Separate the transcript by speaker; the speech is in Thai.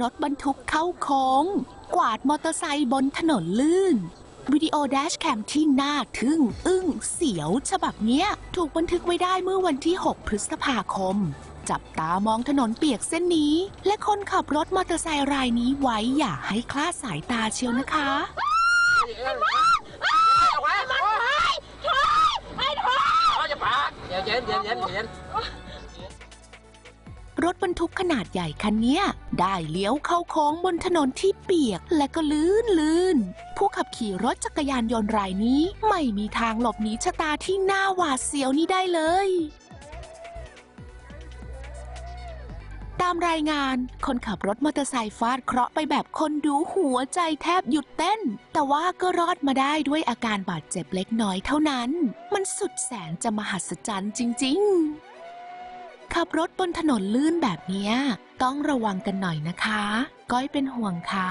Speaker 1: รถบรรทุกเข้าโค้ง กวาดมอเตอร์ไซค์บนถนนลื่น วิดีโอแดชแคมที่น่าทึ่ง อึ้งเสียวฉบับเนี้ย ถูกบันทึกไว้ได้เมื่อวันที่ 6 พฤษภาคม จับตามองถนนเปียกเส้นนี้ และคนขับรถมอเตอร์ไซค์รายนี้ไว้อย่าให้คลาดสายตาเชียวนะคะ
Speaker 2: เย็นเย็นเย็นเย็นเย็น
Speaker 1: รถบรรทุกขนาดใหญ่คันนี้ได้เลี้ยวเข้าโค้งบนถนนที่เปียกและก็ลื่นลื่น ผู้ขับขี่รถจักรยานยนต์รายนี้ไม่มีทางหลบหนีชะตาที่น่าหวาดเสียวนี้ได้เลยตามรายงานคนขับรถมอเตอร์ไซค์ฟาดเคราะห์ไปแบบคนดูหัวใจแทบหยุดเต้น แต่ว่าก็รอดมาได้ด้วยอาการบาดเจ็บเล็กน้อยเท่านั้น มันสุดแสนจะมหัศจรรย์จริง ๆ ขับรถบนถนนลื่นแบบนี้ต้องระวังกันหน่อยนะคะ ก้อยเป็นห่วงค่ะ